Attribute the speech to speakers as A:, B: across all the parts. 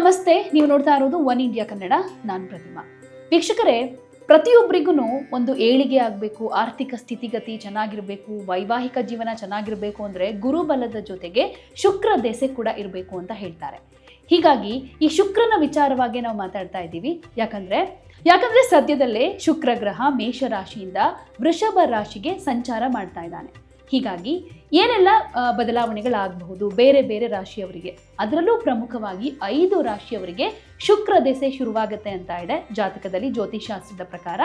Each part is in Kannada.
A: ನಮಸ್ತೆ, ನೀವು ನೋಡ್ತಾ ಇರೋದು ಒನ್ ಇಂಡಿಯಾ ಕನ್ನಡ ನಾನು ಪ್ರತಿಮಾ. ವೀಕ್ಷಕರೇ ಪ್ರತಿಯೊಬ್ಬರಿಗೂ ಒಂದು ಏಳಿಗೆ ಆಗಬೇಕು, ಆರ್ಥಿಕ ಸ್ಥಿತಿಗತಿ ಚೆನ್ನಾಗಿರಬೇಕು, ವೈವಾಹಿಕ ಜೀವನ ಚೆನ್ನಾಗಿರಬೇಕು ಅಂದರೆ ಗುರುಬಲದ ಜೊತೆಗೆ ಶುಕ್ರ ದೆಸೆ ಕೂಡ ಇರಬೇಕು ಅಂತ ಹೇಳ್ತಾರೆ. ಹೀಗಾಗಿ ಈ ಶುಕ್ರನ ವಿಚಾರವಾಗಿ ನಾವು ಮಾತಾಡ್ತಾ ಇದ್ದೀವಿ. ಯಾಕಂದ್ರೆ ಯಾಕಂದ್ರೆ ಸದ್ಯದಲ್ಲೇ ಶುಕ್ರ ಗ್ರಹ ಮೇಷ ರಾಶಿಯಿಂದ ವೃಷಭ ರಾಶಿಗೆ ಸಂಚಾರ ಮಾಡ್ತಾ ಇದ್ದಾನೆ. ಹೀಗಾಗಿ ಏನೆಲ್ಲ ಬದಲಾವಣೆಗಳಾಗಬಹುದು ಬೇರೆ ಬೇರೆ ರಾಶಿಯವರಿಗೆ? ಅದರಲ್ಲೂ ಪ್ರಮುಖವಾಗಿ ಐದು ರಾಶಿಯವರಿಗೆ ಶುಕ್ರ ದೆಸೆ ಶುರುವಾಗುತ್ತೆ ಅಂತ ಇದೆ ಜಾತಕದಲ್ಲಿ ಜ್ಯೋತಿಷಾಸ್ತ್ರದ ಪ್ರಕಾರ.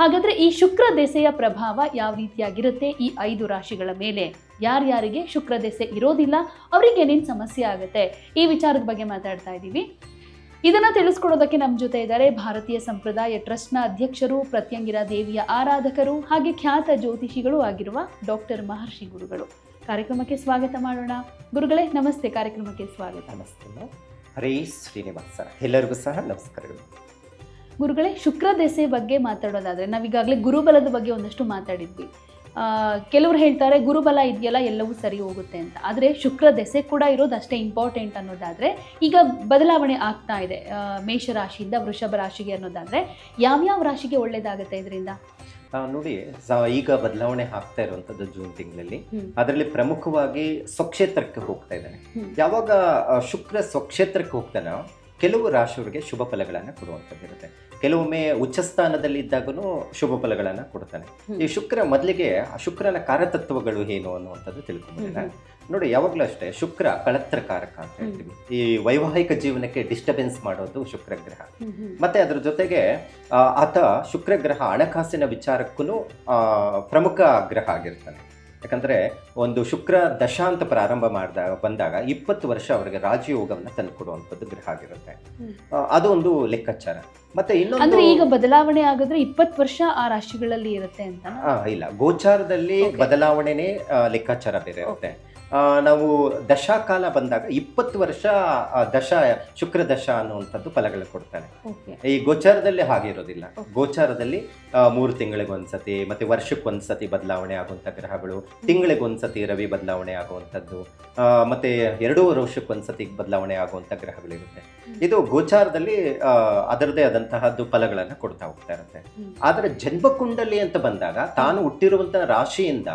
A: ಹಾಗಾದ್ರೆ ಈ ಶುಕ್ರ ದೆಸೆಯ ಪ್ರಭಾವ ಯಾವ ರೀತಿಯಾಗಿರುತ್ತೆ? ಈ ಐದು ರಾಶಿಗಳ ಮೇಲೆ ಯಾರ್ಯಾರಿಗೆ ಶುಕ್ರ ದೆಸೆ ಇರೋದಿಲ್ಲ, ಅವರಿಗೆ ಏನೇನು ಸಮಸ್ಯೆ ಆಗುತ್ತೆ? ಈ ವಿಚಾರದ ಬಗ್ಗೆ ಮಾತಾಡ್ತಾ ಇದ್ದೀವಿ. ಇದನ್ನ ತಿಳಿಸ್ಕೊಡೋದಕ್ಕೆ ನಮ್ಮ ಜೊತೆ ಇದ್ದಾರೆ ಭಾರತೀಯ ಸಂಪ್ರದಾಯ ಟ್ರಸ್ಟ್ನ ಅಧ್ಯಕ್ಷರು ಪ್ರತ್ಯಂಗಿರ ದೇವಿಯ ಆರಾಧಕರು ಹಾಗೆ ಖ್ಯಾತ ಜ್ಯೋತಿಷಿಗಳು ಆಗಿರುವ ಡಾಕ್ಟರ್ ಮಹರ್ಷಿ ಗುರುಗಳು. ಕಾರ್ಯಕ್ರಮಕ್ಕೆ ಸ್ವಾಗತ ಮಾಡೋಣ. ಗುರುಗಳೇ ನಮಸ್ತೆ. ಕಾರ್ಯಕ್ರಮಕ್ಕೆ ಸ್ವಾಗತ.
B: ನಮಸ್ತೆ ಹರೇ ಶ್ರೀನಿವಾಸ ಎಲ್ಲರಿಗೂ ಸಹ ನಮಸ್ಕಾರಗಳು.
A: ಗುರುಗಳೇ ಶುಕ್ರ ದೆಸೆ ಬಗ್ಗೆ ಮಾತಾಡೋದಾದ್ರೆ ನಾವೀಗಾಗಲೇ ಗುರುಬಲದ ಬಗ್ಗೆ ಒಂದಷ್ಟು ಮಾತಾಡಿದ್ವಿ. ಕೆಲವ್ರು ಹೇಳ್ತಾರೆ ಗುರುಬಲ ಇದೆಯಲ್ಲ ಎಲ್ಲವೂ ಸರಿ ಹೋಗುತ್ತೆ ಅಂತ. ಆದರೆ ಶುಕ್ರ ದೆಸೆ ಕೂಡ ಇರೋದು ಅಷ್ಟೇ ಇಂಪಾರ್ಟೆಂಟ್ ಅನ್ನೋದಾದ್ರೆ ಈಗ ಬದಲಾವಣೆ ಆಗ್ತಾ ಇದೆ ಮೇಷರಾಶಿಯಿಂದ ಮೇಷ ರಾಶಿಯಿಂದ ವೃಷಭ ರಾಶಿಗೆ ಅನ್ನೋದಾದ್ರೆ ಯಾವ್ಯಾವ ರಾಶಿಗೆ ಒಳ್ಳೇದಾಗುತ್ತೆ ಇದರಿಂದ?
B: ನೋಡಿ ಈಗ ಬದಲಾವಣೆ ಆಗ್ತಾ ಇರುವಂತದ್ದು ಜೂನ್ ತಿಂಗಳಲ್ಲಿ. ಅದರಲ್ಲಿ ಪ್ರಮುಖವಾಗಿ ಸ್ವಕ್ಷೇತ್ರಕ್ಕೆ ಹೋಗ್ತಾ ಇದ್ದಾನೆ. ಯಾವಾಗ ಶುಕ್ರ ಸ್ವಕ್ಷೇತ್ರಕ್ಕೆ ಹೋಗ್ತಾನೋ ಕೆಲವು ರಾಶಿಯವರಿಗೆ ಶುಭ ಫಲಗಳನ್ನು ಕೊಡುವಂಥದ್ದು ಇರುತ್ತೆ ಕೆಲವೊಮ್ಮೆ ಉಚ್ಚ ಸ್ಥಾನದಲ್ಲಿ ಇದ್ದಾಗೂ ಶುಭ ಫಲಗಳನ್ನು ಕೊಡ್ತಾನೆ. ಈ ಶುಕ್ರ ಮೊದಲಿಗೆ ಆ ಶುಕ್ರನ ಕಾರತತ್ವಗಳು ಏನು ಅನ್ನುವಂಥದ್ದು ತಿಳ್ಕೊಂಬಿಡಿಲ್ಲ ನೋಡಿ ಯಾವಾಗಲೂ ಅಷ್ಟೇ ಶುಕ್ರ ಕಳತ್ರಕಾರಕ ಅಂತ ಹೇಳ್ತೀವಿ. ಈ ವೈವಾಹಿಕ ಜೀವನಕ್ಕೆ ಡಿಸ್ಟರ್ಬೆನ್ಸ್ ಮಾಡೋದು ಶುಕ್ರ ಗ್ರಹ ಮತ್ತೆ ಅದ್ರ ಜೊತೆಗೆ ಆತ ಶುಕ್ರ ಗ್ರಹ ಹಣಕಾಸಿನ ವಿಚಾರಕ್ಕೂ ಪ್ರಮುಖ ಗ್ರಹ ಆಗಿರ್ತಾನೆ. ಯಾಕಂದ್ರೆ ಒಂದು ಶುಕ್ರ ದಶಾಂತ ಪ್ರಾರಂಭ ಮಾಡಿದಾಗ ಬಂದಾಗ ಇಪ್ಪತ್ತು ವರ್ಷ ಅವರಿಗೆ ರಾಜಯೋಗವನ್ನು ತಂದುಕೊಡುವಂಥದ್ದು ಗ್ರಹ ಆಗಿರುತ್ತೆ. ಒಂದು ಲೆಕ್ಕಾಚಾರ. ಮತ್ತೆ ಇನ್ನೊಂದು
A: ಅಂದ್ರೆ ಈಗ ಬದಲಾವಣೆ ಆಗಿದ್ರೆ ಇಪ್ಪತ್ತು ವರ್ಷ ಆ ರಾಶಿಗಳಲ್ಲಿ ಇರುತ್ತೆ ಅಂತ?
B: ಇಲ್ಲ. ಗೋಚಾರದಲ್ಲಿ. ಬದಲಾವಣೆನೇ ಲೆಕ್ಕಾಚಾರ ಬೇರೆ ಇರುತ್ತೆ ನಾವು ದಶಾಕಾಲ ಬಂದಾಗ ಇಪ್ಪತ್ತು ವರ್ಷ ದಶ ಶುಕ್ರ ದಶ ಅನ್ನುವಂಥದ್ದು ಫಲಗಳು ಕೊಡ್ತಾನೆ ಈ ಗೋಚಾರದಲ್ಲಿ ಹಾಗಿರೋದಿಲ್ಲ. ಗೋಚಾರದಲ್ಲಿ ಮೂರು ತಿಂಗಳಿಗೆ ಒಂದ್ಸತಿ ಮತ್ತೆ ವರ್ಷಕ್ಕೆ ಒಂದ್ಸತಿ ಬದಲಾವಣೆ ಆಗುವಂಥ ಗ್ರಹಗಳು ತಿಂಗಳಿಗೆ ಒಂದ್ಸತಿ ರವಿ ಬದಲಾವಣೆ ಆಗುವಂಥದ್ದು ಮತ್ತೆ ಎರಡೂವರೆ ವರ್ಷಕ್ಕೆ ಒಂದ್ಸತಿ ಬದಲಾವಣೆ ಆಗುವಂಥ ಗ್ರಹಗಳಿರುತ್ತೆ. ಇದು ಗೋಚಾರದಲ್ಲಿ ಅದರದೇ ಆದಂತಹದ್ದು ಫಲಗಳನ್ನು ಕೊಡ್ತಾ ಹೋಗ್ತಾ ಇರುತ್ತೆ. ಆದರೆ ಜನ್ಮಕುಂಡಲಿ ಅಂತ ಬಂದಾಗ ತಾನು ಹುಟ್ಟಿರುವಂತಹ ರಾಶಿಯಿಂದ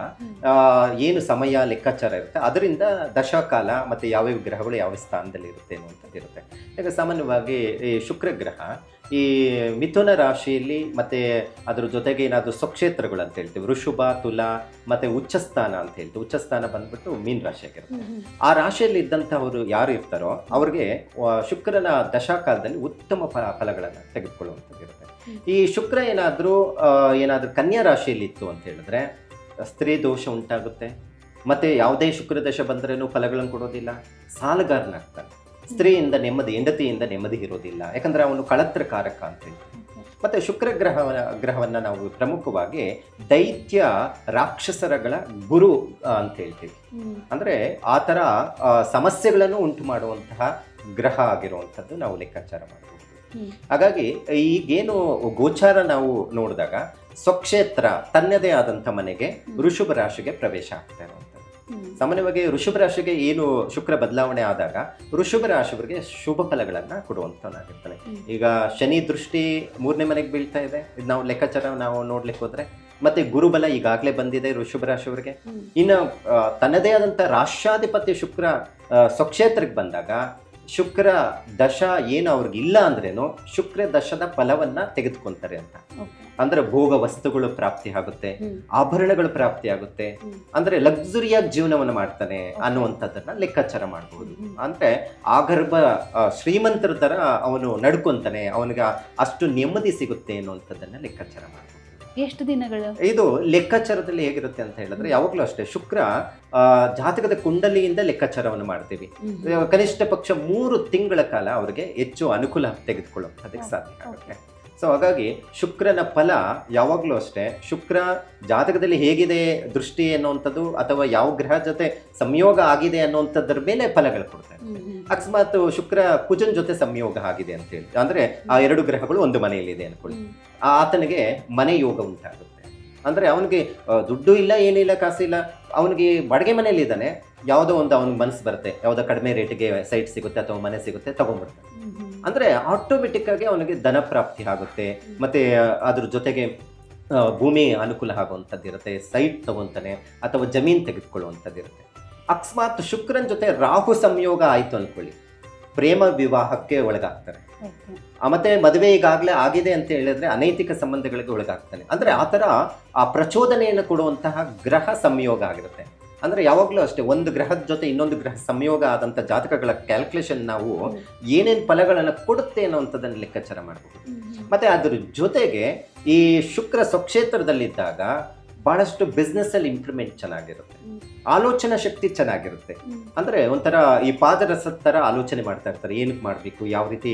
B: ಏನು ಸಮಯ ಲೆಕ್ಕಾಚಾರ ಇರುತ್ತೆ ಅದರಿಂದ ದಶಾಕಾಲ ಮತ್ತೆ ಯಾವ್ಯಾವ ಗ್ರಹಗಳು ಯಾವ ಸ್ಥಾನದಲ್ಲಿ ಇರುತ್ತೆ ಅನ್ನುವಂಥದ್ದು ಇರುತ್ತೆ. ಈಗ ಸಾಮಾನ್ಯವಾಗಿ ಈ ಶುಕ್ರ ಗ್ರಹ ಈ ಮಿಥುನ ರಾಶಿಯಲ್ಲಿ ಮತ್ತೆ ಅದ್ರ ಜೊತೆಗೆ ಏನಾದರೂ ಸ್ವಕ್ಷೇತ್ರಗಳು ಅಂತ ಹೇಳ್ತೀವಿ. ವೃಷಭ ತುಲಾ ಮತ್ತೆ ಉಚ್ಚಸ್ಥಾನ ಅಂತ ಹೇಳ್ತೀವಿ. ಉಚ್ಚಸ್ಥಾನ ಬಂದ್ಬಿಟ್ಟು ಮೀನ್ ರಾಶಿ ಆಗಿರುತ್ತೆ
A: ಹ್ಮ್, ಹ್ಮ್.
B: ಆ ರಾಶಿಯಲ್ಲಿ ಇದ್ದಂಥವರು ಯಾರು ಇರ್ತಾರೋ ಅವ್ರಿಗೆ ಶುಕ್ರನ ದಶಾಕಾಲದಲ್ಲಿ ಉತ್ತಮ ಫಲ ಫಲಗಳನ್ನು ತೆಗೆದುಕೊಳ್ಳುವಂಥದ್ದು ಇರುತ್ತೆ. ಈ ಶುಕ್ರ ಏನಾದರೂ ಏನಾದರೂ ಕನ್ಯಾ ರಾಶಿಯಲ್ಲಿ ಇತ್ತು ಅಂತ ಹೇಳಿದ್ರೆ ಸ್ತ್ರೀ ದೋಷ ಉಂಟಾಗುತ್ತೆ. ಮತ್ತೆ ಯಾವುದೇ ಶುಕ್ರ ದಶ ಬಂದ್ರೇನು ಫಲಗಳನ್ನು ಕೊಡೋದಿಲ್ಲ. ಸಾಲಗಾರನಾಗ್ತಾನೆ ಸ್ತ್ರೀಯಿಂದ ನೆಮ್ಮದಿ, ಹೆಂಡತಿಯಿಂದ ನೆಮ್ಮದಿ ಇರೋದಿಲ್ಲ. ಯಾಕಂದ್ರೆ ಅವನು ಕಳತ್ರಕಾರಕ ಅಂತ ಹೇಳ್ತೀವಿ ಮತ್ತೆ ಶುಕ್ರ ಗ್ರಹ ಗ್ರಹವನ್ನ ನಾವು ಪ್ರಮುಖವಾಗಿ ದೈತ್ಯ ರಾಕ್ಷಸರಗಳ ಗುರು ಅಂತ ಹೇಳ್ತೀವಿ. ಅಂದ್ರೆ ಆ ಥರ ಸಮಸ್ಯೆಗಳನ್ನು ಉಂಟು ಮಾಡುವಂತಹ ಗ್ರಹ ಆಗಿರುವಂಥದ್ದು ನಾವು ಲೆಕ್ಕಾಚಾರ ಮಾಡಬಹುದು ಹಾಗಾಗಿ ಈಗೇನು ಗೋಚಾರ ನಾವು ನೋಡಿದಾಗ ಸ್ವಕ್ಷೇತ್ರ ತನ್ನದೇ ಆದಂಥ ಮನೆಗೆ ಋಷಭ ರಾಶಿಗೆ ಪ್ರವೇಶ ಆಗ್ತಾ
A: ಹ್ಮ್.
B: ಸಾಮಾನ್ಯವಾಗಿ ಋಷಭ ರಾಶಿಗೆ ಏನು ಶುಕ್ರ ಬದಲಾವಣೆ ಆದಾಗ ಋಷಭ ರಾಶಿಯವರಿಗೆ ಶುಭ ಫಲಗಳನ್ನು ಕೊಡುವಂಥವನಾಗಿರ್ತಾನೆ
A: ಹ್ಮ್.
B: ಈಗ ಶನಿ ದೃಷ್ಟಿ ಮೂರನೇ ಮನೆಗೆ ಬೀಳ್ತಾ ಇದೆ. ಇದು ನಾವು ಲೆಕ್ಕಾಚಾರ ನಾವು ನೋಡ್ಲಿಕ್ಕೆ ಹೋದ್ರೆ. ಮತ್ತೆ ಗುರುಬಲ ಈಗಾಗಲೇ ಬಂದಿದೆ ಋಷಭ ರಾಶಿಯವರಿಗೆ. ಇನ್ನು ತನ್ನದೇ ಆದಂಥ ರಾಷ್ಟ್ರಾಧಿಪತಿ ಶುಕ್ರ ಸ್ವಕ್ಷೇತ್ರಕ್ಕೆ ಬಂದಾಗ ಶುಕ್ರ ದಶ ಏನು ಅವ್ರಿಗೆ ಇಲ್ಲ ಅಂದ್ರೇನು ಶುಕ್ರ ದಶದ ಫಲವನ್ನ ತೆಗೆದುಕೊಂತಾರೆ ಅಂತ. ಅಂದ್ರೆ ಭೋಗ ವಸ್ತುಗಳು ಪ್ರಾಪ್ತಿ ಆಗುತ್ತೆ. ಆಭರಣಗಳು ಪ್ರಾಪ್ತಿ ಆಗುತ್ತೆ ಅಂದ್ರೆ ಲಕ್ಸುರಿಯಾಗಿ ಜೀವನವನ್ನು ಮಾಡ್ತಾನೆ ಅನ್ನುವಂಥದ್ದನ್ನ ಲೆಕ್ಕಾಚಾರ ಮಾಡಬಹುದು ಅಂದ್ರೆ ಆಗರ್ಭ ಗರ್ಭ ಶ್ರೀಮಂತರ ತರ ಅವನು ನಡ್ಕೊಂತಾನೆ ಅವನಿಗೆ ಅಷ್ಟು ನೆಮ್ಮದಿ ಸಿಗುತ್ತೆ ಅನ್ನುವಂಥದ್ದನ್ನ ಲೆಕ್ಕಾಚಾರ ಮಾಡಬಹುದು
A: ಎಷ್ಟು ದಿನಗಳು?
B: ಇದು ಲೆಕ್ಕಾಚಾರದಲ್ಲಿ ಹೇಗಿರುತ್ತೆ ಅಂತ ಹೇಳಿದ್ರೆ ಯಾವಾಗಲೂ ಅಷ್ಟೇ ಶುಕ್ರ ಆ, ಜಾತಕದ ಕುಂಡಲಿಯಿಂದ ಲೆಕ್ಕಾಚಾರವನ್ನು ಮಾಡ್ತೀವಿ. ಕನಿಷ್ಠ ಪಕ್ಷ ಮೂರು ತಿಂಗಳ ಕಾಲ ಅವರಿಗೆ ಹೆಚ್ಚು ಅನುಕೂಲ ತೆಗೆದುಕೊಳ್ಳೋದಕ್ಕೆ ಸಾಧ್ಯ ಆಗುತ್ತೆ. ಸೊ ಹಾಗಾಗಿ ಶುಕ್ರನ ಫಲ ಯಾವಾಗಲೂ ಅಷ್ಟೇ. ಶುಕ್ರ ಜಾತಕದಲ್ಲಿ ಹೇಗಿದೆ ದೃಷ್ಟಿ ಅನ್ನುವಂಥದ್ದು ಅಥವಾ ಯಾವ ಗ್ರಹ ಜೊತೆ ಸಂಯೋಗ ಆಗಿದೆ ಅನ್ನುವಂಥದ್ರ ಮೇಲೆ ಫಲಗಳು
A: ಹ್ಮ್.
B: ಅಕಸ್ಮಾತ್ ಶುಕ್ರ ಕುಜನ್ ಜೊತೆ ಸಂಯೋಗ ಆಗಿದೆ ಅಂತ ಹೇಳಿ. ಅಂದ್ರೆ ಆ ಎರಡು ಗ್ರಹಗಳು ಒಂದು ಮನೆಯಲ್ಲಿದೆ ಅನ್ಕೊಳ್ಳಿ. ಆ ಆತನಿಗೆ ಮನೆ ಯೋಗ ಉಂಟಾಗುತ್ತೆ. ಅಂದ್ರೆ ಅವನಿಗೆ ದುಡ್ಡು ಇಲ್ಲ ಏನಿಲ್ಲ ಕಾಸಿಲ್ಲ ಅವನಿಗೆ ಬಾಡಿಗೆ ಮನೆಯಲ್ಲಿ ಇದ್ದಾನೆ. ಯಾವುದೋ ಒಂದು ಅವ್ನಿಗೆ ಮನಸ್ಸು ಬರುತ್ತೆ. ಯಾವುದೋ ಕಡಿಮೆ ರೇಟಿಗೆ ಸೈಟ್ ಸಿಗುತ್ತೆ ಅಥವಾ ಮನೆ ಸಿಗುತ್ತೆ ತಗೊಂಡ್ಬಿಡ್ತಾನೆ. ಅಂದ್ರೆ ಆಟೋಮೆಟಿಕ್ ಆಗಿ ಅವನಿಗೆ ಧನ ಪ್ರಾಪ್ತಿ ಆಗುತ್ತೆ. ಮತ್ತೆ, ಅದ್ರ ಜೊತೆಗೆ ಭೂಮಿ ಅನುಕೂಲ ಆಗುವಂಥದ್ದು ಇರುತ್ತೆ ಸೈಟ್ ತಗೊಂತಾನೆ ಅಥವಾ ಜಮೀನ್ ತೆಗೆದುಕೊಳ್ಳುವಂಥದ್ದು ಇರುತ್ತೆ. ಅಕಸ್ಮಾತ್ ಶುಕ್ರನ ಜೊತೆ ರಾಹು ಸಂಯೋಗ ಆಯಿತು ಅನ್ಕೊಳ್ಳಿ. ಪ್ರೇಮ ವಿವಾಹಕ್ಕೆ ಒಳಗಾಗ್ತಾರೆ ಮತ್ತೆ ಮದುವೆ ಈಗಾಗಲೇ ಆಗಿದೆ ಅಂತ ಹೇಳಿದ್ರೆ ಅನೈತಿಕ ಸಂಬಂಧಗಳಿಗೆ ಒಳಗಾಗ್ತಾನೆ. ಅಂದ್ರೆ ಆ ಥರ ಆ ಪ್ರಚೋದನೆಯನ್ನು ಕೊಡುವಂತಹ ಗ್ರಹ ಸಂಯೋಗ ಆಗಿರುತ್ತೆ. ಅಂದ್ರೆ ಯಾವಾಗಲೂ ಅಷ್ಟೇ ಒಂದು ಗ್ರಹದ ಜೊತೆ ಇನ್ನೊಂದು ಗ್ರಹ ಸಂಯೋಗ ಆದಂಥ ಜಾತಕಗಳ ಕ್ಯಾಲ್ಕುಲೇಷನ್ ನಾವು ಏನೇನು ಫಲಗಳನ್ನು ಕೊಡುತ್ತೆ ಅನ್ನೋವಂಥದ್ದನ್ನು ಲೆಕ್ಕಾಚಾರ ಮಾಡಬಹುದು ಮತ್ತೆ ಅದ್ರ ಜೊತೆಗೆ ಈ ಶುಕ್ರ ಸ್ವಕ್ಷೇತ್ರದಲ್ಲಿದ್ದಾಗ ಬಹಳಷ್ಟು ಬಿಸ್ನೆಸ್ ಅಲ್ಲಿ ಇಂಪ್ರೂವ್ಮೆಂಟ್ ಚೆನ್ನಾಗಿರುತ್ತೆ. ಆಲೋಚನಾ ಶಕ್ತಿ ಚೆನ್ನಾಗಿರುತ್ತೆ. ಅಂದ್ರೆ ಒಂಥರ ಈ ಪಾದರಸದ ಥರ ಆಲೋಚನೆ ಮಾಡ್ತಾ ಇರ್ತಾರೆ ಏನಕ್ಕೆ ಮಾಡಬೇಕು ಯಾವ ರೀತಿ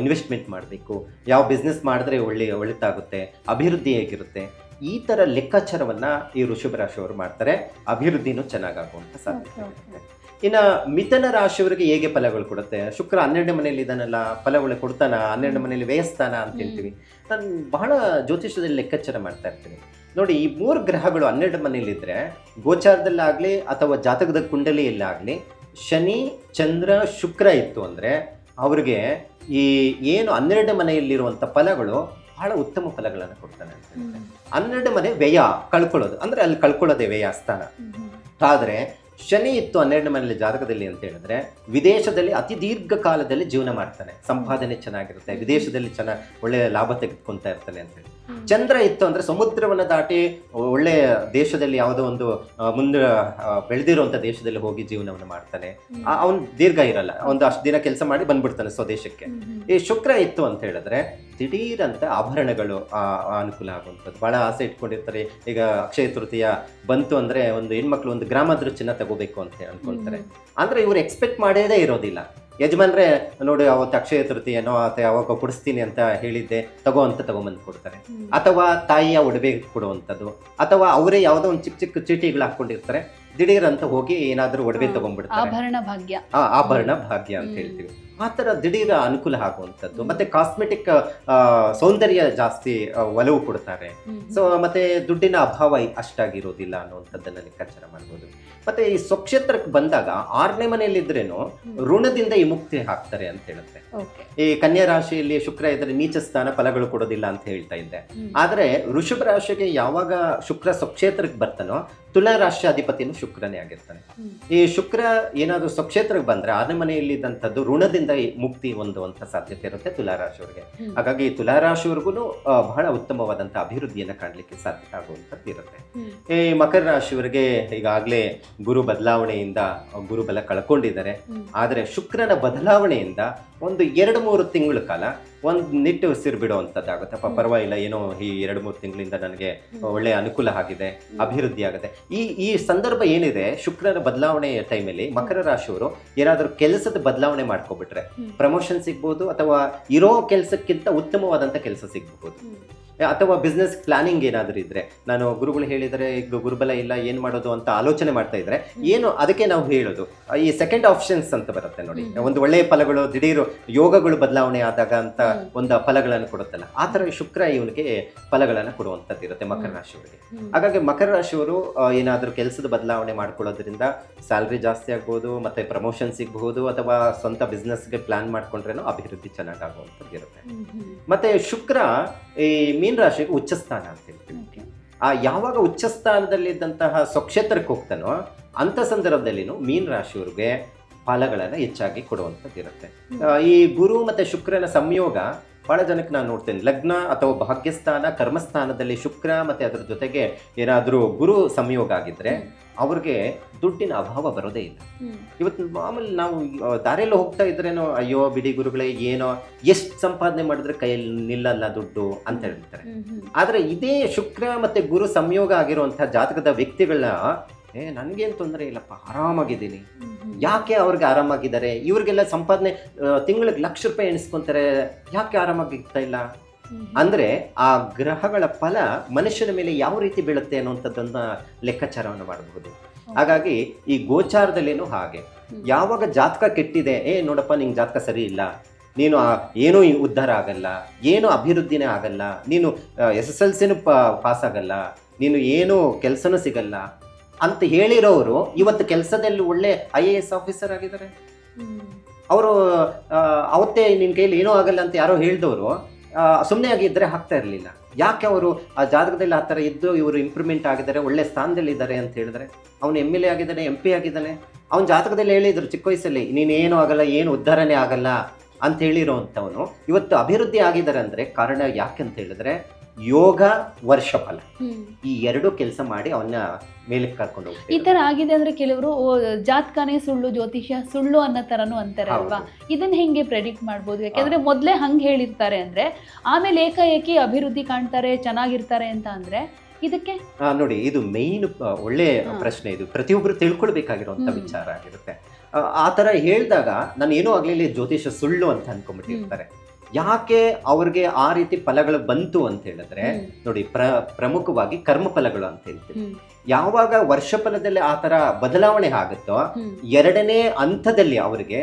B: ಇನ್ವೆಸ್ಟ್ಮೆಂಟ್ ಮಾಡಬೇಕು ಯಾವ ಬಿಸ್ನೆಸ್ ಮಾಡಿದ್ರೆ ಒಳ್ಳೆ ಒಳಿತಾಗುತ್ತೆ ಅಭಿವೃದ್ಧಿ ಹೇಗಿರುತ್ತೆ. ಈ ಥರ ಲೆಕ್ಕಾಚಾರವನ್ನ ಈ ಋಷಭ ರಾಶಿಯವರು ಮಾಡ್ತಾರೆ. ಅಭಿವೃದ್ಧಿನೂ ಚೆನ್ನಾಗಾಗುವಂಥ ಸಾಧ್ಯತೆ ಇನ್ನ ಮಿಥನ ರಾಶಿಯವರಿಗೆ ಹೇಗೆ ಫಲಗಳು ಕೊಡುತ್ತೆ? ಶುಕ್ರ ಹನ್ನೆರಡು ಮನೆಯಲ್ಲಿ ಇದಾನಲ್ಲ ಫಲಗಳು ಕೊಡ್ತಾನ? ಹನ್ನೆರಡು ಮನೆಯಲ್ಲಿ ವ್ಯಯಸ್ಥಾನ ಅಂತ ಹೇಳ್ತೀವಿ. ನಾನು ಬಹಳ ಜ್ಯೋತಿಷ್ಯದಲ್ಲಿ ಲೆಕ್ಕಾಚಾರ ಮಾಡ್ತಾ ಇರ್ತೀನಿ. ನೋಡಿ ಈ ಮೂರು ಗ್ರಹಗಳು ಹನ್ನೆರಡು ಮನೆಯಲ್ಲಿದ್ದರೆ ಗೋಚಾರದಲ್ಲಾಗಲಿ ಅಥವಾ ಜಾತಕದ ಕುಂಡಲಿಯಲ್ಲಾಗಲಿ ಶನಿ ಚಂದ್ರ ಶುಕ್ರ ಇತ್ತು ಅಂದರೆ ಅವ್ರಿಗೆ ಈ ಏನು ಹನ್ನೆರಡು ಮನೆಯಲ್ಲಿರುವಂಥ ಫಲಗಳು ಬಹಳ ಉತ್ತಮ ಫಲಗಳನ್ನು ಕೊಡ್ತಾನೆ ಅಂತ. ಹನ್ನೆರಡು ಮನೆ ವ್ಯಯ ಕಳ್ಕೊಳ್ಳೋದು ಅಂದ್ರೆ ಅಲ್ಲಿ ಕಳ್ಕೊಳ್ಳೋದೇ ವ್ಯಯ ಸ್ಥಾನ. ಆದರೆ ಶನಿ ಇತ್ತು ಹನ್ನೆರಡು ಮನೆಯಲ್ಲಿ ಜಾತಕದಲ್ಲಿ ಅಂತ ಹೇಳಿದ್ರೆ ವಿದೇಶದಲ್ಲಿ ಅತಿ ದೀರ್ಘ ಕಾಲದಲ್ಲಿ ಜೀವನ ಮಾಡ್ತಾನೆ. ಸಂಪಾದನೆ ಚೆನ್ನಾಗಿರುತ್ತೆ ವಿದೇಶದಲ್ಲಿ ಚೆನ್ನಾಗಿ ಒಳ್ಳೆ ಲಾಭ ತೆಗೆದುಕೊಂತ ಇರ್ತಾನೆ ಅಂತ ಹೇಳಿ. ಚಂದ್ರ ಇತ್ತು ಅಂದ್ರೆ ಸಮುದ್ರವನ್ನ ದಾಟಿ ಒಳ್ಳೆ ದೇಶದಲ್ಲಿ ಯಾವುದೋ ಒಂದು ಮುಂದೆ ಬೆಳೆದಿರುವಂತ ದೇಶದಲ್ಲಿ ಹೋಗಿ ಜೀವನವನ್ನು ಮಾಡ್ತಾನೆ. ಅವನು ದೀರ್ಘ ಇರಲ್ಲ. ಒಂದು ಅಷ್ಟು ದಿನ ಕೆಲಸ ಮಾಡಿ ಬಂದ್ಬಿಡ್ತಾನೆ ಸ್ವದೇಶಕ್ಕೆ. ಈ ಶುಕ್ರ ಇತ್ತು ಅಂತ ಹೇಳಿದ್ರೆ ದಿಢೀರಂತ ಆಭರಣಗಳು ಆ, ಆ ಅನುಕೂಲ ಆಗುವಂಥದ್ದು. ಬಹಳ ಆಸೆ ಇಟ್ಕೊಂಡಿರ್ತಾರೆ. ಈಗ ಅಕ್ಷಯ ತೃತೀಯ ಬಂತು ಅಂದ್ರೆ ಒಂದು ಹೆಣ್ಮಕ್ಳು ಒಂದು ಗ್ರಾಮಾದ್ರೂ ಚಿನ್ನ ತಗೋಬೇಕು ಅಂತ ಅನ್ಕೊಳ್ತಾರೆ ಅಂದ್ರೆ ಇವ್ರು ಎಕ್ಸ್ಪೆಕ್ಟ್ ಮಾಡೋದೇ ಇರೋದಿಲ್ಲ. ಯಜಮಾನ್ರೆ ನೋಡಿ ಅವತ್ತು ಅಕ್ಷಯ ತೃತೀಯನೋ ಅಥವಾ ಯಾವಾಗ ಕೊಡಿಸ್ತೀನಿ ಅಂತ ಹೇಳಿದ್ದೆ. ತಗೋ ಅಂತ ತಗೊಂಬಂದು ಕೊಡ್ತಾರೆ. ಅಥವಾ ತಾಯಿಯ ಒಡವೆ ಕೊಡುವಂಥದ್ದು ಅಥವಾ ಅವರೇ ಯಾವುದೋ ಒಂದು ಚಿಕ್ಕ ಚಿಕ್ಕ ಚೀಟಿಗಳು ಹಾಕೊಂಡಿರ್ತಾರೆ ದಿಢೀರ್ ಅಂತ ಹೋಗಿ ಏನಾದರೂ ಒಡವೆ. ತಗೊಂಡ್ಬಿಡ್ತಾರೆ.
A: ಆಭರಣ ಭಾಗ್ಯ.
B: ಆ ಆಭರಣ ಭಾಗ್ಯ ಅಂತ ಹೇಳ್ತೀವಿ. ಆ ಥರ ದಿಢೀರ ಅನುಕೂಲ ಆಗುವಂಥದ್ದು. ಮತ್ತೆ ಕಾಸ್ಮೆಟಿಕ್ ಸೌಂದರ್ಯ ಜಾಸ್ತಿ ಒಲವು ಕೊಡ್ತಾರೆ. ಸೊ ಮತ್ತೆ ದುಡ್ಡಿನ ಅಭಾವ ಅಷ್ಟಾಗಿರೋದಿಲ್ಲ ಅನ್ನುವಂಥದ್ದನ್ನ ಲೆಕ್ಕಾಚಾರ ಮಾಡ್ಬೋದು. ಮತ್ತೆ ಈ ಸ್ವಕ್ಷೇತ್ರಕ್ಕೆ ಬಂದಾಗ ಆರನೇ ಮನೆಯಲ್ಲಿದ್ರೇನು ಋಣದಿಂದ ಈ ಮುಕ್ತಿ ಹಾಕ್ತಾರೆ ಅಂತ ಹೇಳುತ್ತೆ. ಈ ಕನ್ಯಾ ರಾಶಿಯಲ್ಲಿ ಶುಕ್ರ ಇದ್ರೆ ನೀಚ ಸ್ಥಾನ ಫಲಗಳು ಕೊಡೋದಿಲ್ಲ ಅಂತ ಹೇಳ್ತಾ ಇದ್ದೆ. ಆದ್ರೆ ಋಷಭ ರಾಶಿಗೆ ಯಾವಾಗ ಶುಕ್ರ ಸ್ವಕ್ಷೇತ್ರಕ್ಕೆ ಬರ್ತಾನೋ ತುಲಾ ಶುಕ್ರನೇ ಆಗಿರ್ತಾನೆ. ಈ ಶುಕ್ರ ಏನಾದರೂ ಸ್ವಕ್ಷೇತ್ರಕ್ಕೆ ಬಂದ್ರೆ ಆರನೇ ಮನೆಯಲ್ಲಿದ್ದಂಥದ್ದು ಋಣದಿಂದ ಈ ಮುಕ್ತಿ ಹೊಂದುವಂಥ ಸಾಧ್ಯತೆ ಇರುತ್ತೆ ತುಲಾರಾಶಿಯವರಿಗೆ ಹಾಗಾಗಿ ತುಲಾರಾಶಿಯವ್ರಿಗೂ ಬಹಳ ಉತ್ತಮವಾದಂಥ ಅಭಿವೃದ್ಧಿಯನ್ನು ಕಾಣಲಿಕ್ಕೆ ಸಾಧ್ಯ ಆಗುವಂಥದ್ದು ಇರುತ್ತೆ. ಈ ಮಕರ ರಾಶಿಯವರಿಗೆ ಈಗಾಗಲೇ ಗುರು ಬದಲಾವಣೆಯಿಂದ ಗುರುಬಲ ಕಳ್ಕೊಂಡಿದ್ದಾರೆ. ಆದರೆ ಶುಕ್ರನ ಬದಲಾವಣೆಯಿಂದ ಒಂದು ಎರಡು ಮೂರು ತಿಂಗಳ ಕಾಲ ಒಂದು ನಿಟ್ಟು ಉಸಿರು ಬಿಡುವಂಥದ್ದಾಗುತ್ತೆ ಅಪ್ಪ ಪರವಾಗಿಲ್ಲ ಏನೋ ಈ ಎರಡು ಮೂರು ತಿಂಗಳಿಂದ ನನಗೆ ಒಳ್ಳೆಯ ಅನುಕೂಲ ಆಗಿದೆ ಅಭಿವೃದ್ಧಿ ಆಗುತ್ತೆ. ಈ ಈ ಸಂದರ್ಭ ಏನಿದೆ ಶುಕ್ರನ ಬದಲಾವಣೆಯ ಟೈಮಲ್ಲಿ ಮಕರ ರಾಶಿಯವರು ಏನಾದರೂ ಕೆಲಸದ ಬದಲಾವಣೆ ಮಾಡ್ಕೊಬಿಟ್ರೆ ಪ್ರಮೋಷನ್ ಸಿಗ್ಬೋದು ಅಥವಾ ಇರೋ ಕೆಲಸಕ್ಕಿಂತ ಉತ್ತಮವಾದಂಥ ಕೆಲಸ ಸಿಗ್ಬಹುದು. ಅಥವಾ ಬಿಸ್ನೆಸ್ ಪ್ಲಾನಿಂಗ್ ಏನಾದರೂ ಇದ್ರೆ ನಾನು ಗುರುಗಳು ಹೇಳಿದರೆ ಈಗ ಗುರುಬಲ ಇಲ್ಲ ಏನು ಮಾಡೋದು ಅಂತ ಆಲೋಚನೆ ಮಾಡ್ತಾ ಇದ್ರೆ ಏನು ಅದಕ್ಕೆ ನಾವು ಹೇಳೋದು? ಈ ಸೆಕೆಂಡ್ ಆಪ್ಷನ್ಸ್ ಅಂತ ಬರುತ್ತೆ ನೋಡಿ. ಒಂದು ಒಳ್ಳೆಯ ಫಲಗಳು ದಿಢೀರು ಯೋಗಗಳು ಬದಲಾವಣೆ ಆದಾಗ ಅಂತ. ಒಂದು ಫಲಗಳನ್ನು ಕೊಡುತ್ತಲ್ಲ ಆ ಥರ ಶುಕ್ರ ಇವನಿಗೆ ಫಲಗಳನ್ನು ಕೊಡುವಂಥದ್ದು ಇರುತ್ತೆ ಮಕರ. ರಾಶಿಯವರಿಗೆ. ಹಾಗಾಗಿ ಮಕರ ರಾಶಿಯವರು ಏನಾದರೂ ಕೆಲಸದ ಬದಲಾವಣೆ ಮಾಡ್ಕೊಳ್ಳೋದ್ರಿಂದ ಸ್ಯಾಲ್ರಿ ಜಾಸ್ತಿ ಆಗ್ಬೋದು ಮತ್ತೆ ಪ್ರಮೋಷನ್ ಸಿಗ್ಬಹುದು ಅಥವಾ ಸ್ವಂತ ಬಿಸ್ನೆಸ್ಗೆ ಪ್ಲಾನ್ ಮಾಡ್ಕೊಂಡ್ರೇನೋ ಅಭಿವೃದ್ಧಿ ಚೆನ್ನಾಗಾಗುವಂಥದ್ದು ಇರುತ್ತೆ. ಮತ್ತೆ ಶುಕ್ರ ಈ ಮೀನ್ ರಾಶಿಗೆ ಉಚ್ಚ ಸ್ಥಾನ ಅಂತ ಹೇಳ್ತೀವಿ. ಆ ಯಾವಾಗ ಉಚ್ಚ ಸ್ಥಾನದಲ್ಲಿದ್ದಂತಹ ಸ್ವಕ್ಷೇತ್ರಕ್ಕೆ ಹೋಗ್ತಾನೋ ಅಂಥ ಸಂದರ್ಭದಲ್ಲಿನೂ ಮೀನ್ ರಾಶಿಯವ್ರಿಗೆ ಫಲಗಳನ್ನು ಹೆಚ್ಚಾಗಿ ಕೊಡುವಂಥದ್ದು ಇರುತ್ತೆ ಈ ಗುರು ಮತ್ತೆ ಶುಕ್ರನ ಸಂಯೋಗ ಬಹಳ ಜನಕ್ಕೆ ನಾನು ನೋಡ್ತೇನೆ. ಲಗ್ನ ಅಥವಾ ಭಾಗ್ಯಸ್ಥಾನ ಕರ್ಮಸ್ಥಾನದಲ್ಲಿ ಶುಕ್ರ ಮತ್ತೆ ಅದರ ಜೊತೆಗೆ ಏನಾದರೂ ಗುರು ಸಂಯೋಗ ಆಗಿದ್ರೆ ಅವ್ರಿಗೆ ದುಡ್ಡಿನ ಅಭಾವ ಬರೋದೇ ಇಲ್ಲ. ಇವತ್ತು ಮಾಮೂಲಿ ನಾವು ದಾರಿಯಲ್ಲಿ ಹೋಗ್ತಾ ಇದ್ರೇನೋ ಅಯ್ಯೋ ಬಿಡಿ ಗುರುಗಳೇ ಏನೋ ಎಷ್ಟು ಸಂಪಾದನೆ ಮಾಡಿದ್ರೆ ಕೈಯಲ್ಲಿ ನಿಲ್ಲಲ್ಲ ದುಡ್ಡು ಅಂತ ಹೇಳ್ತಾರೆ. ಆದ್ರೆ ಇದೇ ಶುಕ್ರ ಮತ್ತೆ ಗುರು ಸಂಯೋಗ ಆಗಿರುವಂತಹ ಜಾತಕದ ವ್ಯಕ್ತಿಗಳನ್ನ ಏ ನನಗೇನು ತೊಂದರೆ ಇಲ್ಲಪ್ಪ ಆರಾಮಾಗಿದ್ದೀನಿ. ಯಾಕೆ ಅವ್ರಿಗೆ ಆರಾಮಾಗಿದ್ದಾರೆ? ಇವ್ರಿಗೆಲ್ಲ ಸಂಪಾದನೆ ತಿಂಗಳಿಗೆ ಲಕ್ಷ ರೂಪಾಯಿ ಎಣಿಸ್ಕೊಂತಾರೆ. ಯಾಕೆ ಆರಾಮಾಗಿರ್ತಾ ಇಲ್ಲ? ಅಂದ್ರೆ ಆ ಗ್ರಹಗಳ ಫಲ ಮನುಷ್ಯನ ಮೇಲೆ ಯಾವ ರೀತಿ ಬೀಳುತ್ತೆ ಅನ್ನುವಂಥದ್ದನ್ನ ಲೆಕ್ಕಾಚಾರವನ್ನು ಮಾಡಬಹುದು. ಹಾಗಾಗಿ ಈ ಗೋಚಾರದಲ್ಲೇನು ಹಾಗೆ. ಯಾವಾಗ ಜಾತಕ ಕೆಟ್ಟಿದೆ ಏ ನೋಡಪ್ಪ ನಿಂಗೆ ಜಾತಕ ಸರಿ ಇಲ್ಲ. ನೀನು ಆ ಏನೂ ಉದ್ಧಾರ ಆಗಲ್ಲ. ಏನು ಅಭಿವೃದ್ಧಿನೇ ಆಗಲ್ಲ. ನೀನು ಎಸ್ ಎಸ್ ಎಲ್ ಸಿನೂ ಪಾಸ್ ಆಗಲ್ಲ ನೀನು ಏನು ಕೆಲಸನೂ ಸಿಗಲ್ಲ. ಅಂತ ಹೇಳಿರೋರು ಇವತ್ತು ಕೆಲಸದಲ್ಲಿ ಒಳ್ಳೆ ಐ ಎ ಎಸ್ ಆಫೀಸರ್ ಆಗಿದ್ದಾರೆ. ಅವರು ಅವತ್ತೇ ನಿನ್ನ ಕೈಲಿ ಏನೂ ಆಗಲ್ಲ ಅಂತ ಯಾರೋ ಹೇಳಿದವರು ಸುಮ್ಮನೆ ಆಗಿದ್ದರೆ ಆಗ್ತಾ ಇರಲಿಲ್ಲ. ಯಾಕೆ ಅವರು ಆ ಜಾತಕದಲ್ಲಿ ಆ ಥರ ಇದ್ದು ಇವರು ಇಂಪ್ರೂವ್ಮೆಂಟ್ ಆಗಿದ್ದಾರೆ, ಒಳ್ಳೆ ಸ್ಥಾನದಲ್ಲಿ ಇದ್ದಾರೆ ಅಂತ ಹೇಳಿದ್ರೆ? ಅವನು ಎಂ ಎಲ್ ಎ ಆಗಿದ್ದಾನೆ ಎಂ ಪಿ ಆಗಿದ್ದಾನೆ. ಅವನ ಜಾತಕದಲ್ಲಿ ಹೇಳಿದ್ರು ಚಿಕ್ಕ ವಯಸ್ಸಲ್ಲಿ ನೀನೇನು ಆಗಲ್ಲ, ಏನು ಉದ್ಧಾರನೆ ಆಗಲ್ಲ ಅಂತ ಹೇಳಿರೋವಂಥವನು ಇವತ್ತು ಅಭಿವೃದ್ಧಿ ಆಗಿದ್ದಾರೆ ಅಂದರೆ ಕಾರಣ ಯಾಕೆ ಅಂತ ಹೇಳಿದ್ರೆ ಯೋಗ ವರ್ಷಫಲ ಈ ಎರಡು ಕೆಲಸ ಮಾಡಿ ಅವನ್ನ ಮೇಲಕ್ಕೆ ಕರ್ಕೊಂಡು
A: ಈ
B: ಹೋಗ್ತಾರೆ
A: ತರ ಆಗಿದೆ ಅಂದ್ರೆ ಕೆಲವರು ಜಾತಕನೇ ಸುಳ್ಳು ಜ್ಯೋತಿಷ್ಯ ಸುಳ್ಳು ಅನ್ನೋ ತರನು ಅಂತಾರೆ ಅಲ್ವಾ? ಇದನ್ನ ಹೆಂಗೆ ಪ್ರೆಡಿಕ್ಟ್ ಮಾಡ್ಬೋದು? ಯಾಕಂದ್ರೆ ಮೊದ್ಲೇ ಹಂಗೆ ಹೇಳಿರ್ತಾರೆ ಅಂದ್ರೆ ಆಮೇಲೆ ಏಕಾಏಕಿ ಅಭಿವೃದ್ಧಿ ಕಾಣ್ತಾರೆ ಚೆನ್ನಾಗಿರ್ತಾರೆ ಅಂತ ಅಂದ್ರೆ ಇದಕ್ಕೆ?
B: ನೋಡಿ ಇದು ಮೇನ್ ಒಳ್ಳೆ ಪ್ರಶ್ನೆ ಇದು. ಪ್ರತಿಯೊಬ್ಬರು ತಿಳ್ಕೊಳ್ಬೇಕಾಗಿರುವಂತ. ವಿಚಾರ ಆಗಿರುತ್ತೆ. ಆ ತರ ಹೇಳಿದಾಗ ನಾನು ಏನೂ ಆಗ್ಲಿಲ್ಲ ಜ್ಯೋತಿಷ್ಯ ಸುಳ್ಳು ಅಂತ ಅನ್ಕೊಂಡ್ಬಿಟ್ಟಿರ್ತಾರೆ. ಯಾಕೆ ಅವ್ರಿಗೆ ಆ ರೀತಿ ಫಲಗಳು ಬಂತು ಅಂತ ಹೇಳಿದ್ರೆ ನೋಡಿ ಪ್ರ ಪ್ರಮುಖವಾಗಿ ಕರ್ಮ ಫಲಗಳು ಅಂತ ಹೇಳ್ತೀವಿ. ಯಾವಾಗ ವರ್ಷ ಫಲದಲ್ಲಿ ಆ ತರ ಬದಲಾವಣೆ ಆಗುತ್ತೋ ಎರಡನೇ ಹಂತದಲ್ಲಿ ಅವರಿಗೆ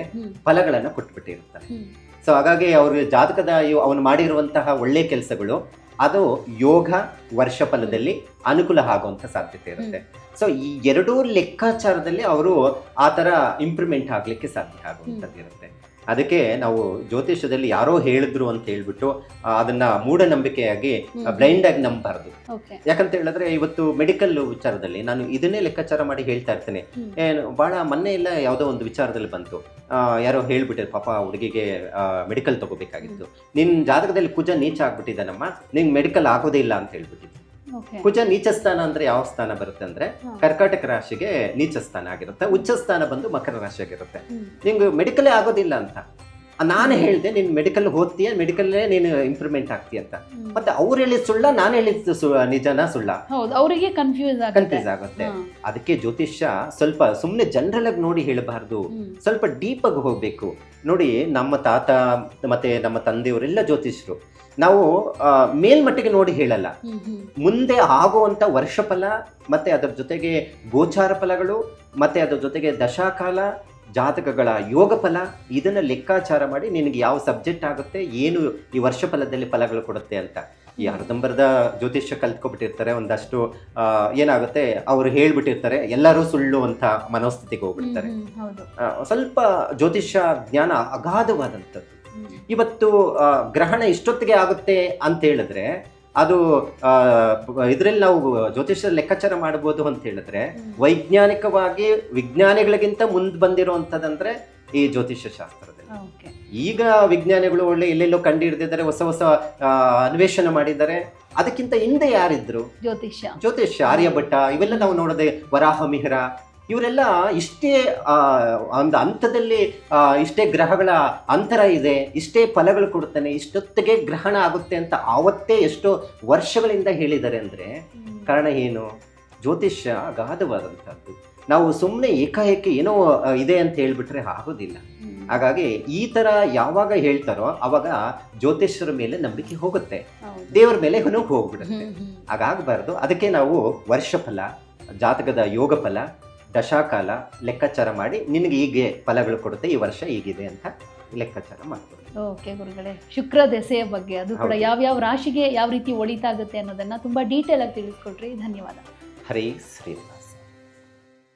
B: ಫಲಗಳನ್ನು ಕೊಟ್ಬಿಟ್ಟಿರ್ತಾರೆ. ಸೊ ಹಾಗಾಗಿ ಅವ್ರ ಜಾತಕದ ಅವನು ಮಾಡಿರುವಂತಹ ಒಳ್ಳೆ ಕೆಲಸಗಳು ಅದು ಯೋಗ ವರ್ಷ ಫಲದಲ್ಲಿ ಅನುಕೂಲ ಆಗುವಂತ ಸಾಧ್ಯತೆ ಇರುತ್ತೆ. ಸೊ ಈ ಎರಡೂ ಲೆಕ್ಕಾಚಾರದಲ್ಲಿ ಅವರು ಆ ಥರ ಇಂಪ್ರೂವ್ಮೆಂಟ್ ಆಗಲಿಕ್ಕೆ ಸಾಧ್ಯ ಆಗುವಂಥದ್ದು ಇರುತ್ತೆ ಅದಕ್ಕೆ ನಾವು ಜ್ಯೋತಿಷ್ಯದಲ್ಲಿ ಯಾರೋ ಹೇಳಿದ್ರು ಅಂತ ಹೇಳ್ಬಿಟ್ಟು ಅದನ್ನ ಮೂಢನಂಬಿಕೆಯಾಗಿ. ಬ್ಲೈಂಡ್ ಆಗಿ ನಂಬಬಾರ್ದು. ಯಾಕಂತ ಹೇಳಿದ್ರೆ ಇವತ್ತು ಮೆಡಿಕಲ್ ವಿಚಾರದಲ್ಲಿ ನಾನು ಇದನ್ನೇ ಲೆಕ್ಕಾಚಾರ ಮಾಡಿ ಹೇಳ್ತಾ ಇರ್ತೇನೆ. ಬಹಳ ಮೊನ್ನೆ ಎಲ್ಲ ಯಾವುದೋ ಒಂದು ವಿಚಾರದಲ್ಲಿ ಬಂತು. ಯಾರೋ ಹೇಳ್ಬಿಟ್ಟಿರು ಪಾಪ ಹುಡುಗಿಗೆ ಮೆಡಿಕಲ್ ತಗೋಬೇಕಾಗಿತ್ತು. ನಿನ್ ಜಾತಕದಲ್ಲಿ ಕುಜ ನೀಚ ಆಗ್ಬಿಟ್ಟಿದ್ದಾನಮ್ಮ. ನಿಂಗೆ ಮೆಡಿಕಲ್ ಆಗೋದೇ ಇಲ್ಲ ಅಂತ ಹೇಳ್ಬಿಟ್ಟಿದ್ದು ಕುಜ ನೀಚ ಸ್ಥಾನ ಅಂದ್ರೆ ಯಾವ ಸ್ಥಾನ ಬರುತ್ತೆ ಅಂದ್ರೆ. ಕರ್ಕಾಟಕ ರಾಶಿಗೆ ನೀಚ ಸ್ಥಾನ ಆಗಿರುತ್ತೆ ಉಚ್ಚ ಸ್ಥಾನ ಬಂದು ಮಕರ ರಾಶಿ ಆಗಿರುತ್ತೆ ನಿಮ್ಗೆ ಮೆಡಿಕಲ್ ಆಗೋದಿಲ್ಲ ಅಂತ. ನಾನು ಹೇಳಿದೆ ನೀನು ಮೆಡಿಕಲ್ ಓದ್ತೀಯ ಮೆಡಿಕಲ್ಲೇ ನೀನು ಇಂಪ್ರೂವ್ಮೆಂಟ್ ಆಗ್ತೀಯ ಅಂತ. ಮತ್ತೆ ಅವ್ರು ಹೇಳಿದ ಸುಳ್ಳ ನಾನು ಹೇಳಿದ ನಿಜನ ನಿಜನಾ ಸುಳ್ಳ.
A: ಅವರಿಗೆ ಕನ್ಫ್ಯೂಸ್ ಆಗುತ್ತೆ.
B: ಕನ್ಫ್ಯೂಸ್ ಆಗುತ್ತೆ. ಅದಕ್ಕೆ ಜ್ಯೋತಿಷ್ಯ ಸ್ವಲ್ಪ ಸುಮ್ಮನೆ ಜನರಲ್ ಆಗಿ ನೋಡಿ ಹೇಳಬಾರ್ದು. ಸ್ವಲ್ಪ ಡೀಪ್ ಆಗಿ ಹೋಗ್ಬೇಕು. ನೋಡಿ ನಮ್ಮ ತಾತ ಮತ್ತೆ ನಮ್ಮ ತಂದೆಯವರೆಲ್ಲ ಜ್ಯೋತಿಷ್ಯರು. ನಾವು ಮೇಲ್ಮಟ್ಟಿಗೆ ನೋಡಿ ಹೇಳಲ್ಲ. ಮುಂದೆ ಆಗುವಂತ ವರ್ಷಫಲ ಮತ್ತೆ ಅದರ ಜೊತೆಗೆ ಗೋಚಾರ ಫಲಗಳು ಮತ್ತೆ ಅದರ ಜೊತೆಗೆ ದಶಾಕಾಲ ಜಾತಕಗಳ ಯೋಗ ಫಲ ಇದನ್ನ ಲೆಕ್ಕಾಚಾರ ಮಾಡಿ ನಿನಗೆ ಯಾವ ಸಬ್ಜೆಕ್ಟ್ ಆಗುತ್ತೆ ಏನು ಈ ವರ್ಷ ಫಲದಲ್ಲಿ ಫಲಗಳು ಕೊಡುತ್ತೆ ಅಂತ. ಈ ಅರ್ಧಂಬರ್ಧ ಜ್ಯೋತಿಷ್ಯ ಕಲ್ತ್ಕೊಬಿಟ್ಟಿರ್ತಾರೆ ಒಂದಷ್ಟು ಏನಾಗುತ್ತೆ ಅವರು ಹೇಳ್ಬಿಟ್ಟಿರ್ತಾರೆ ಎಲ್ಲರೂ ಸುಳ್ಳು ಅಂತ ಮನೋಸ್ಥಿತಿಗೆ ಹೋಗ್ಬಿಡ್ತಾರೆ. ಸ್ವಲ್ಪ ಜ್ಯೋತಿಷ್ಯ ಜ್ಞಾನ ಅಗಾಧವಾದಂಥದ್ದು. ಇವತ್ತು ಗ್ರಹಣ ಇಷ್ಟೊತ್ತಿಗೆ ಆಗುತ್ತೆ ಅಂತ ಹೇಳಿದ್ರೆ ಅದು ಇದರಲ್ಲಿ ನಾವು ಜ್ಯೋತಿಷ್ಯ ಲೆಕ್ಕಾಚಾರ ಮಾಡ್ಬೋದು ಅಂತ ಹೇಳಿದ್ರೆ ವೈಜ್ಞಾನಿಕವಾಗಿ ವಿಜ್ಞಾನಿಗಳಿಗಿಂತ ಮುಂದೆ ಬಂದಿರುವಂಥದ್ದಂದ್ರೆ ಈ ಜ್ಯೋತಿಷ್ಯ ಶಾಸ್ತ್ರದಲ್ಲಿ ಈಗ ವಿಜ್ಞಾನಿಗಳು ಒಳ್ಳೆ ಎಲ್ಲೆಲ್ಲೋ ಕಂಡು ಹಿಡಿದಿದ್ದಾರೆ ಹೊಸ ಹೊಸ ಅನ್ವೇಷಣೆ ಮಾಡಿದ್ದಾರೆ. ಅದಕ್ಕಿಂತ ಹಿಂದೆ ಯಾರಿದ್ರು?
A: ಜ್ಯೋತಿಷ್ಯ.
B: ಜ್ಯೋತಿಷ್ಯ ಆರ್ಯಭಟ್ಟ ಇವೆಲ್ಲ ನಾವು ನೋಡದೆ ವರಾಹ ಮಿಹಿರ ಇವರೆಲ್ಲ ಇಷ್ಟೇ ಒಂದು ಹಂತದಲ್ಲಿ ಇಷ್ಟೇ ಗ್ರಹಗಳ ಅಂತರ ಇದೆ ಇಷ್ಟೇ ಫಲಗಳು ಕೊಡ್ತಾನೆ ಇಷ್ಟೊತ್ತಿಗೆ ಗ್ರಹಣ ಆಗುತ್ತೆ ಅಂತ ಆವತ್ತೇ ಎಷ್ಟೋ ವರ್ಷಗಳಿಂದ ಹೇಳಿದ್ದಾರೆ ಅಂದ್ರೆ ಕಾರಣ ಏನು? ಜ್ಯೋತಿಷ್ಯ ಅಗಾಧವಾದಂಥದ್ದು. ನಾವು ಸುಮ್ಮನೆ ಏಕಾಏಕಿ ಏನೋ ಇದೆ ಅಂತ ಹೇಳಿಬಿಟ್ರೆ ಆಗೋದಿಲ್ಲ. ಹಾಗಾಗಿ ಈ ತರ ಯಾವಾಗ ಹೇಳ್ತಾರೋ ಅವಾಗ ಜ್ಯೋತಿಷ್ಯರ ಮೇಲೆ ನಂಬಿಕೆ ಹೋಗುತ್ತೆ. ದೇವರ ಮೇಲೆ ಹೊನು ಹೋಗ್ಬಿಡುತ್ತೆ. ಹಾಗಾಗಬಾರ್ದು. ಅದಕ್ಕೆ ನಾವು ವರ್ಷಫಲ ಜಾತಕದ ಯೋಗ ಫಲ ದಶಾಕಾಲ ಲೆಕ್ಕಾಚಾರ ಮಾಡಿ ನಿನಗೆ ಹೀಗೆ ಫಲಗಳು ಕೊಡುತ್ತೆ ಈ ವರ್ಷ ಹೀಗಿದೆ ಅಂತ ಲೆಕ್ಕಾಚಾರ ಮಾಡ್ಬೋದು
A: ಓಕೆ ಗುರುಗಳೇ ಶುಕ್ರ ದೆಸೆಯ ಬಗ್ಗೆ ಅದು ಕೂಡ. ಯಾವ ಯಾವ ರಾಶಿಗೆ ಯಾವ ರೀತಿ ಒಳಿತಾಗುತ್ತೆ ಅನ್ನೋದನ್ನ ತುಂಬಾ ಡೀಟೇಲ್ ಆಗಿ ತಿಳಿಸ್ಕೊಟ್ರಿ. ಧನ್ಯವಾದ.
B: ಹರಿ ಶ್ರೀರಾಮ್.